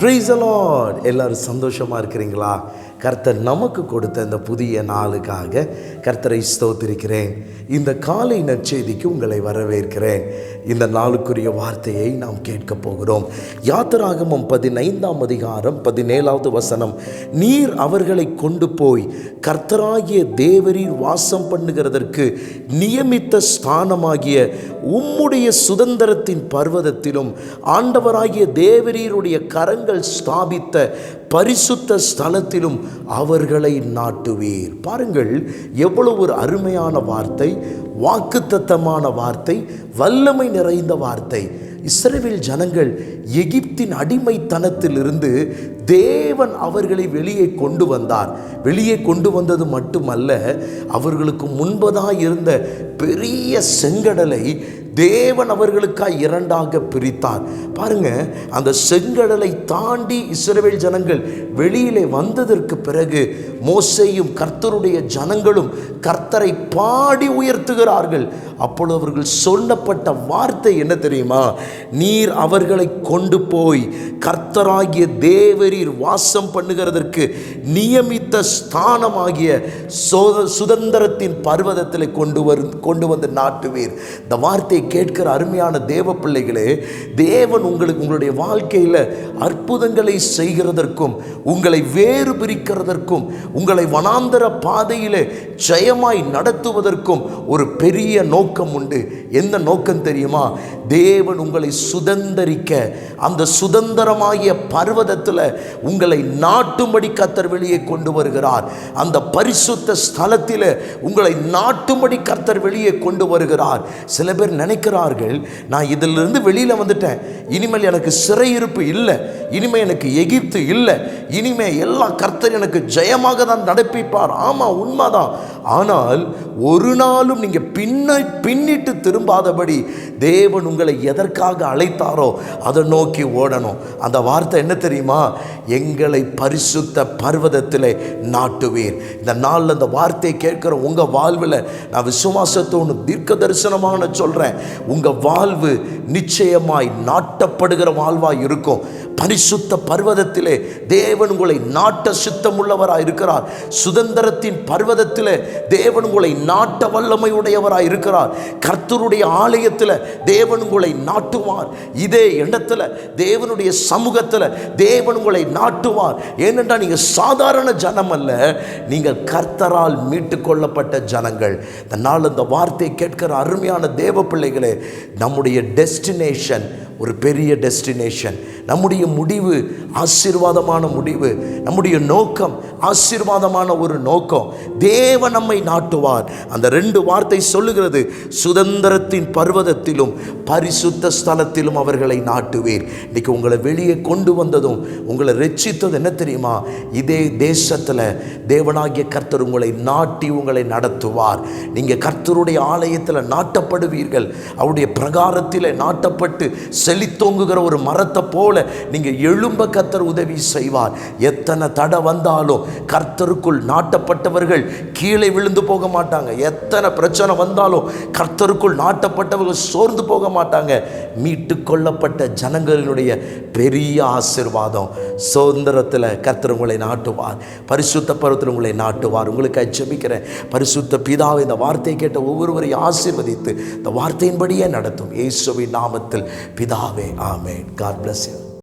Breeze allot எல்லாரும் சந்தோஷமாக இருக்கிறீங்களா? கர்த்தர் நமக்கு கொடுத்த இந்த புதிய நாளுக்காக கர்த்தரை ஸ்தோத்திருக்கிறேன். இந்த காலை நற்செய்திக்கு உங்களை வரவேற்கிறேன். இந்த நாளுக்குரிய வார்த்தையை நாம் கேட்க போகிறோம். யாத்திராகமம் பதினைந்தாம் அதிகாரம் பதினேழாவது வசனம் நீர் அவர்களை கொண்டு போய் கர்த்தராகிய தேவரீர் வாசம் பண்ணுகிறதற்கு நியமித்த ஸ்தானமாகிய உம்முடைய சுதந்திரத்தின் பர்வதத்திலும் ஆண்டவராகிய தேவரீருடைய கரங்கள் ஸ்தாபித்த பரிசுத்த ஸ்தலத்திலும் அவர்களை நாட்டுவீர். பாருங்கள் எவ்வளவு ஒரு அருமையான வார்த்தை வாக்குத்தத்தமான வார்த்தை வல்லமை நிறைந்த வார்த்தை. இஸ்ரேவில் ஜனங்கள் எகிப்தின் அடிமைத்தனத்திலிருந்து தேவன் அவர்களை வெளியே கொண்டு வந்தார். வெளியே கொண்டு வந்தது மட்டுமல்ல அவர்களுக்கு முன்பதாக இருந்த பெரிய செங்கடலை தேவன் அவர்களுக்காக இரண்டாக பிரித்தார். பாருங்க அந்த செங்கடலை தாண்டி இஸ்ரவேல் ஜனங்கள் வெளியிலே வந்ததற்கு பிறகு மோசையும் கர்த்தருடைய ஜனங்களும் கர்த்தரை பாடி உயர்த்துகிறார்கள். அப்பொழுது அவர்கள் சொல்லப்பட்ட வார்த்தை என்ன தெரியுமா? நீர் அவர்களை கொண்டு போய் கர்த்தராகிய தேவரீர் வாசம் பண்ணுகிறதற்கு நியமித்த ஸ்தானமாகிய சுதந்திரத்தின் பர்வதத்தில் கொண்டு வரும் கொண்டு வந்து நாட்டுவீர். இந்த வார்த்தை வார்த்தையை கேட்கிற அருமையான தேவ பிள்ளைகளே தேவன் உங்களுக்கு உங்களுடைய வாழ்க்கையில் அற்புதங்களை செய்கிறதற்கும் உங்களை வேறு பிரிக்கிறதற்கும் உங்களை வனாந்தர பாதையிலே ஜெயமாய் நடத்துவதற்கும் ஒரு பெரிய நோக்கம் உண்டு. எந்த நோக்கம் தெரியுமா? தேவன் உங்களை சுதந்தரிக்க அந்த சுதந்திரமாகிய பர்வதத்தில் உங்களை நாட்டும்படி கத்தர் வெளியே கொண்டு வருகிறார். அந்த பரிசுத்த ஸ்தலத்தில் உங்களை நாட்டும்படி கர்த்தர் வெளியே கொண்டு வருகிறார். சில பேர் நினைக்கிறார்கள் நான் இதிலிருந்து வெளியில் வந்துட்டேன். இனிமேல் எனக்கு சிறையிருப்பு இல்லை. இனிமேல் எனக்கு எகிப்து இல்லை. இனிமேல் எல்லாம் கர்த்தர் எனக்கு ஜெயமாக தான் நடப்பிப்பார். ஆமாம் உண்மைதான். ஆனால் ஒரு நாளும் நீங்கள் பின்ன பின்னிட்டு திரும்பாதபடி தேவன் உங்களை எதற்காக அழைத்தாரோ அதை நோக்கி ஓடணும். அந்த வார்த்தை என்ன தெரியுமா? எங்களை பரிசுத்த பர்வதத்தில் நாட்டுவீர். இந்த நாளில் அந்த வார்த்தையை கேட்குற உங்கள் வாழ்வில் நான் விசுவாசத்தோடு தீர்க்க தரிசனமான சொல்கிறேன் உங்கள் வாழ்வு நிச்சயமாய் நாட்டப்படுகிற வாழ்வாக இருக்கும். பரிசுத்த பர்வதத்திலே தேவன் உங்களை நாட்ட சுத்தமுள்ளவராக இருக்கிறார் சுதந்திரத்தின் பர்வதத்திலே தேவன் உங்களை நாட்ட வல்லமை இருக்கிறார். கர்த்தருடைய ஆலயத்தில் தேவன் உங்களை நாட்டுவார். இதே இடத்துல தேவனுடைய சமூகத்தில் தேவன் உங்களை நாட்டுவார். ஏனென்றால் நீங்கள் சாதாரண ஜனம் அல்ல நீங்கள் கர்த்தரால் மீட்டு கொள்ளப்பட்ட ஜனங்கள் தன்னால் இந்த வார்த்தையை கேட்கிற அருமையான தேவ பிள்ளைகளே நம்முடைய டெஸ்டினேஷன் ஒரு பெரிய டெஸ்டினேஷன் நம்முடைய முடிவு ஆசீர்வாதமான முடிவு நம்முடைய நோக்கம் ஆசீர்வாதமான ஒரு நோக்கம். தேவ நம்மை நாட்டுவார். அந்த ரெண்டு வார்த்தை சொல்லுகிறது சுதந்திரத்தின் பர்வதத்திலும் பரிசுத்த ஸ்தலத்திலும் அவர்களை நாட்டுவீர். இன்னைக்கு உங்களை வெளியே கொண்டு வந்ததும் உங்களை ரட்சித்தது என்ன தெரியுமா? இதே தேசத்தில் தேவனாகிய கர்த்தர் உங்களை நாட்டி உங்களை நடத்துவார். நீங்கள் கர்த்தருடைய ஆலயத்தில் நாட்டப்படுவீர்கள். அவருடைய பிரகாரத்தில் நாட்டப்பட்டு செழித்தோங்குகிற ஒரு மரத்தை போல நீங்கள் எழும்ப கர்த்தர் உதவி செய்வார். எத்தனை தடை வந்தாலும் கர்த்தருக்குள் நாட்டப்பட்டவர்கள் கீழே விழுந்து போக மாட்டாங்க. எத்தனை பிரச்சனை வந்தாலும் கர்த்தருக்குள் நாட்டப்பட்டவர்கள் சோர்ந்து போக மாட்டாங்க. மீட்டு கொள்ளப்பட்ட ஜனங்களினுடைய பெரிய ஆசிர்வாதம். சுதந்திரத்தில் கர்த்தர் உங்களை நாட்டுவார். பரிசுத்த பருவத்தில் உங்களை நாட்டுவார். உங்களுக்கு ஜெபிக்கிறேன். பரிசுத்த பிதாவை இந்த வார்த்தையை கேட்ட ஒவ்வொருவரையும் ஆசிர்வதித்து இந்த வார்த்தையின்படியே நடத்தும். இயேசுவின் நாமத்தில் പിതാവേ ആമേൻ ഗാഡ് ബ്ലസ് യു